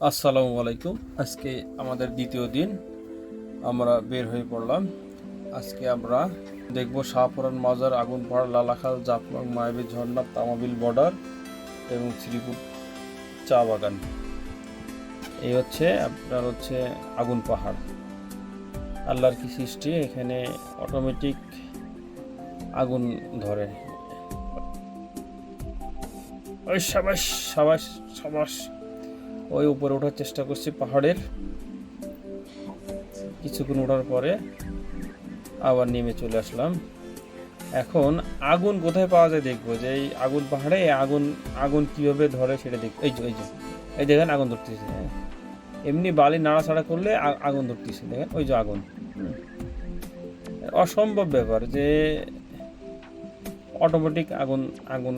আসসালামু আলাইকুম। আজকে আমাদের দ্বিতীয় দিন, আমরা বের হয়ে পড়লাম। আজকে আমরা দেখব শাহপুরান মাজার, আগুনপাড়া, লালাখাল, জাফলং, মায়াবী ঝর্ণা, তামাবিল বর্ডার এবং শ্রীপুর চা বাগান। এই হচ্ছে আপনার হচ্ছে আগুন পাহাড়। আল্লাহর কি সৃষ্টি? এখানে অটোমেটিক আগুন ধরে। ওই সাবাস সাবাস সাবাস। ওই উপরে ওঠার চেষ্টা করছি পাহাড়ের। কিছুক্ষণ ওঠার পরে আবার নেমে চলে আসলাম। এখন আগুন কোথায় পাওয়া যায় দেখব? যে এই আগুন পাহাড়ে আগুন আগুন কীভাবে ধরে সেটা দেখ এই যে এই যে, এই দেখেন আগুন ধরতেছে। হ্যাঁ এমনি বালি নাড়াচাড়া করলে আগুন ধরতেছে। দেখেন, ওই যে আগুন। অসম্ভব ব্যাপার যে অটোমেটিক আগুন আগুন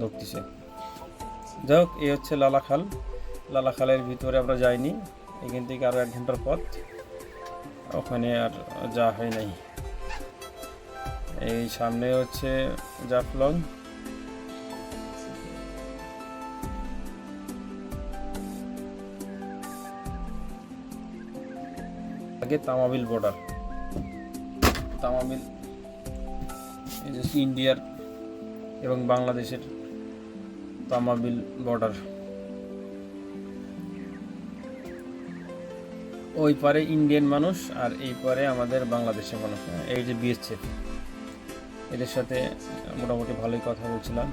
ধরতেছে। যাই হোক, এই হচ্ছে লালাখাল। লালাখালের ভিতরে আমরা যাইনি। এখান থেকে আরও এক ঘণ্টার পথ। ওখানে আর যাওয়া হয় নাই। এই সামনে হচ্ছে জাফলং। আগে তামাবিল বর্ডার তামাবিল ইন্ডিয়ার এবং বাংলাদেশের তামাবিল বর্ডার ওই পারে ইন্ডিয়ান মানুষ আর এই পারে আমাদের বাংলাদেশের মানুষ। এই যে বিএসএফ এদের সাথে মোটামুটি ভালোই কথা বলছিলাম।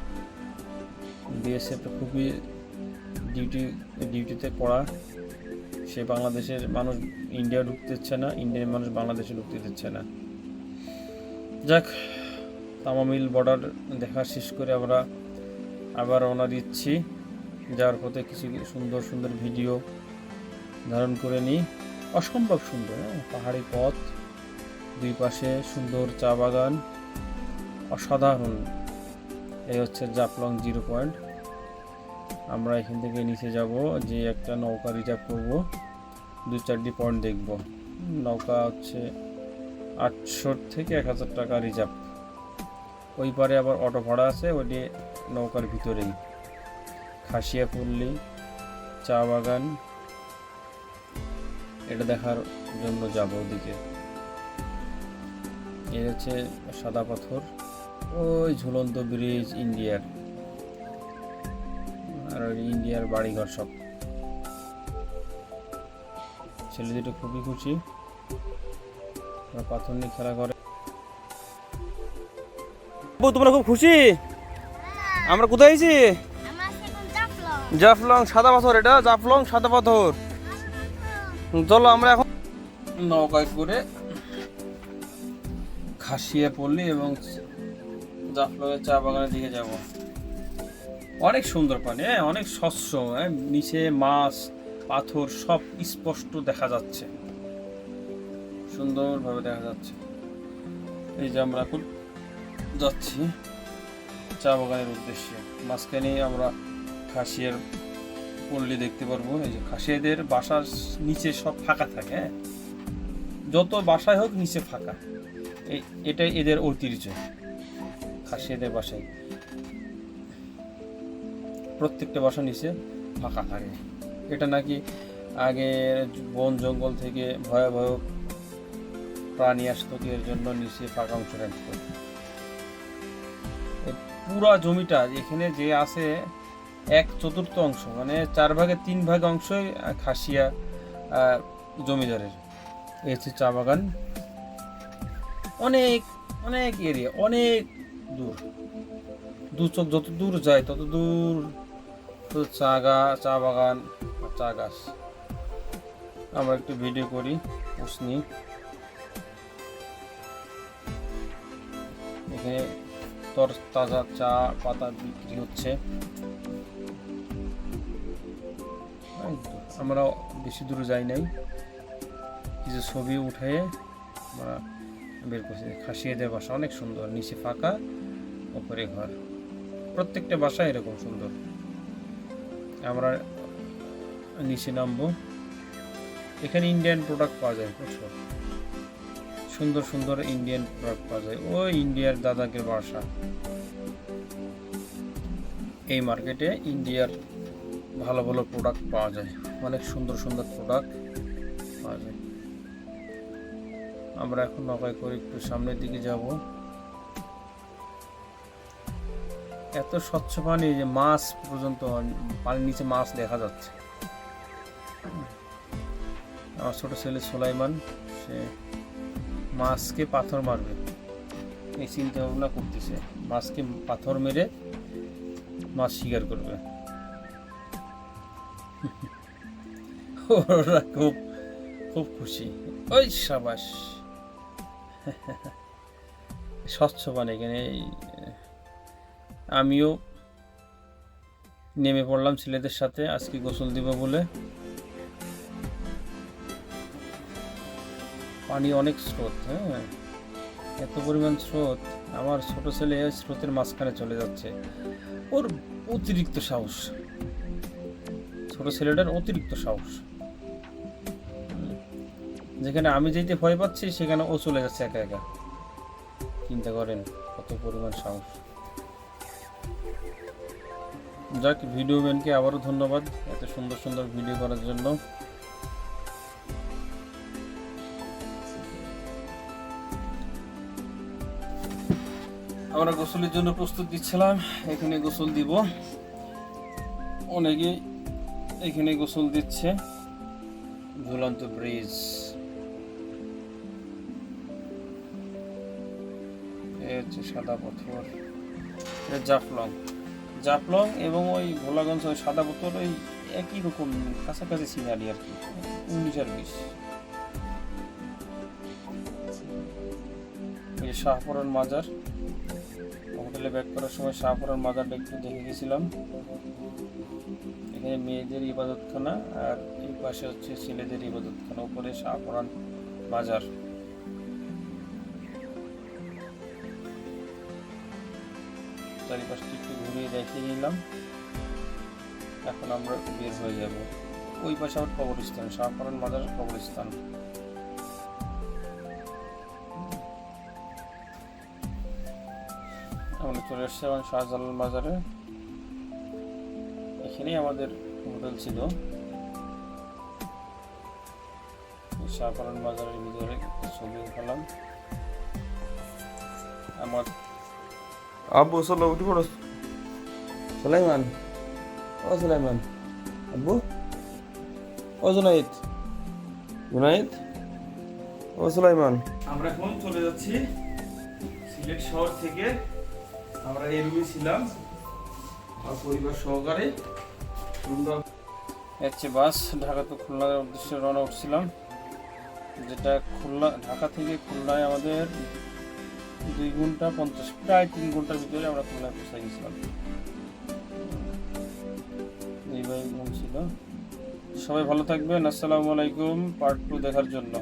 বিএসএফ খুবই ডিউটি ডিউটিতে পড়া। সে বাংলাদেশের মানুষ ইন্ডিয়া ঢুকতে দিচ্ছে না ইন্ডিয়ান মানুষ বাংলাদেশে ঢুকতে দিচ্ছে না। যাক, তামামিল বর্ডার দেখা শেষ করে আমরা আবার রওনা দিচ্ছি। যার পথে কিছু সুন্দর সুন্দর ভিডিও ধারণ করে নিই। অসম্ভব সুন্দর হ্যাঁ? পাহাড়ি পথ, দুই পাশে সুন্দর চা বাগান, অসাধারণ। এই হচ্ছে জাফলং জিরো পয়েন্ট। আমরা এখান থেকে নিচে যাব, যে একটা নৌকা রিজার্ভ করব, দু চারটি পয়েন্ট দেখব। নৌকা হচ্ছে আটশো থেকে এক হাজার টাকা রিজার্ভ। ওই পারে আবার অটো ভাড়া আছে ওইটি নৌকার ভিতরেই। খাসিয়া পল্লী চা বাগান এটা দেখার জন্য যাব ওদিকে। এই হচ্ছে সাদা পাথর ওই ঝুলন্ত ব্রিজ ইন্ডিয়ার। আর ওই ইন্ডিয়ার বাড়িঘর সব। ছেলে দুটো খুবই খুশি। পাথর নিয়ে খেলা করে। তোমরা খুব খুশি? আমরা কোথায় আছি জাফলং সাদা পাথর এটা জাফলং সাদা পাথর। চলো আমরা এখন নৌকায় করে খাসিয়ে পড়লি এবং জাফলংয়ের চা বাগানের দিকে যাব। অনেক সুন্দর পানি হ্যাঁ অনেক স্বচ্ছ হ্যাঁ নিচে মাছ, পাথর সব স্পষ্ট দেখা যাচ্ছে। সুন্দরভাবে দেখা যাচ্ছে। এই যে আমরা এখন যাচ্ছি চা বাগানের উদ্দেশ্যে। মাঝখানে আমরা খাসিয়ার পল্লী দেখতে পারব, এই যে খাসিয়াদের বাসার নিচে সব ফাঁকা থাকে হ্যাঁ? যত বাসায় হোক নিচে ফাঁকা। এটাই এদের ঐতিহ্য খাসিয়াদের বাসায়। প্রত্যেকটা বাসা নিচে ফাঁকা থাকে। এটা নাকি আগে বন জঙ্গল থেকে ভয়াবহ প্রাণী আসতো এর জন্য নিচে ফাঁকা অংশ পুরা জমিটা এখানে যে আছে এক চতুর্থ অংশ মানে চার ভাগের তিন ভাগ অংশই খাসিয়া জমিদারের। হচ্ছে চা বাগান। অনেক অনেক এরিয়া, অনেক দূর। দু চোখ যত দূর যায়, তত দূর চা গা, চা বাগান চা গাছ। আমরা একটু ভিডিও করি নিই। এখানে তর তাজা চা পাতা বিক্রি হচ্ছে। আমরা বেশি দূরে যাই নাই। কিছু ছবি উঠে আমরা বের করছি। খাসিয়াদের বাসা, অনেক সুন্দর, নিচে ফাঁকা উপরে ঘর। প্রত্যেকটা বাসা এরকম সুন্দর। আমরা নিচে নামবো। এখানে ইন্ডিয়ান প্রোডাক্ট পাওয়া যায় প্রচুর সুন্দর সুন্দর ইন্ডিয়ান প্রোডাক্ট পাওয়া যায়। ও ইন্ডিয়ার দাদাকে বাসা। এই মার্কেটে ইন্ডিয়ার ভালো ভালো প্রোডাক্ট পাওয়া যায়। অনেক সুন্দর সুন্দর প্রোডাক্ট পাওয়া যায়। আমরা এখন নৌকায় করে একটু সামনের দিকে যাব। এত স্বচ্ছ পানি যে মাছ পর্যন্ত, পানির নিচে মাছ দেখা যাচ্ছে। আমার ছোট ছেলে সোলাইমান, সে মাছকে পাথর মারবে। এই চিন্তা ভাবনা করতেছে। মাছকে পাথর মেরে মাছ শিকার করবে। ওরা খুব খুব খুশি। ওই সাবাস। স্বচ্ছ পানি এখানে। আমিও নেমে পড়লাম ছেলেদের সাথে। আজকে গোসল দিব বলে। পানি অনেক স্রোত হ্যাঁ? এত পরিমাণ স্রোত, আমার ছোট ছেলে স্রোতের মাঝখানে চলে যাচ্ছে। ওর অতিরিক্ত সাহস। ছোট ছেলেটার অতিরিক্ত সাহস। যেখানে আমি যেতে ভয় পাচ্ছি, সেখানে ও চলে যাচ্ছে একা একা। চিন্তা করেন, কত পরিমাণ সাহস। যাক, ভিডিও ম্যানকে আবারও ধন্যবাদ এত সুন্দর সুন্দর ভিডিও করার জন্য। আমরা গোসলের জন্য প্রস্তুত দিচ্ছিলাম, এখানে গোসল দিব। অনেকে এখানে গোসল দিচ্ছে। ঝুলন্ত ব্রিজ। হচ্ছে সাদা পাথর। জাফলং। জাফলং এবং ওই ভোলাগঞ্জ ওই সাদা পাথর ওই একই রকম, কাছাকাছি সিনারি আর কি। উনিশ আর বিশ শাহপুরান মাজার। হোটেলে ব্যাক করার সময় শাহপুরান মাজারটা একটু দেখে গেছিলাম। এখানে মেয়েদের ইবাদতখানা আর এই পাশে হচ্ছে ছেলেদের ইবাদতখানা, উপরে শাহপুরান মাজার। চারিপাশটা একটু ঘুরিয়ে দেখিয়ে নিলাম। এখন আমরা বের হয়ে যাব। ওই পাশে আমার কবরস্থান, শাহপুরান মাজার কবরস্থান। চলে এসছি এখন শাহজালাল বাজারে। এখানেই আমাদের হোটেল ছিল। শাহপালন বাজারের ভিতরে ছবি উঠালাম। আমার আব্বু চলো উঠে পড়ো। সুলাইমান। ও সুলাইমান। আব্বু? ও জুনাইদ। জুনাইদ? ও সুলাইমান। আমরা এখন চলে যাচ্ছি সিলেট শহর থেকে আমরা এই রুমে ছিলাম। আর পরিবার সহকারে। হচ্ছে বাস ঢাকা তো খুলনার উদ্দেশ্যে রওনা উঠছিলাম যেটা খুলনা, ঢাকা থেকে খুলনায় আমাদের দুই ঘণ্টা পঞ্চাশ, প্রায় তিন ঘণ্টার ভিতরে আমরা খুলনায় পৌঁছে গেছিলাম। এই ভাই ঘুম ছিল। সবাই ভালো থাকবেন। আসসালামু আলাইকুম। পার্ট টু দেখার জন্য।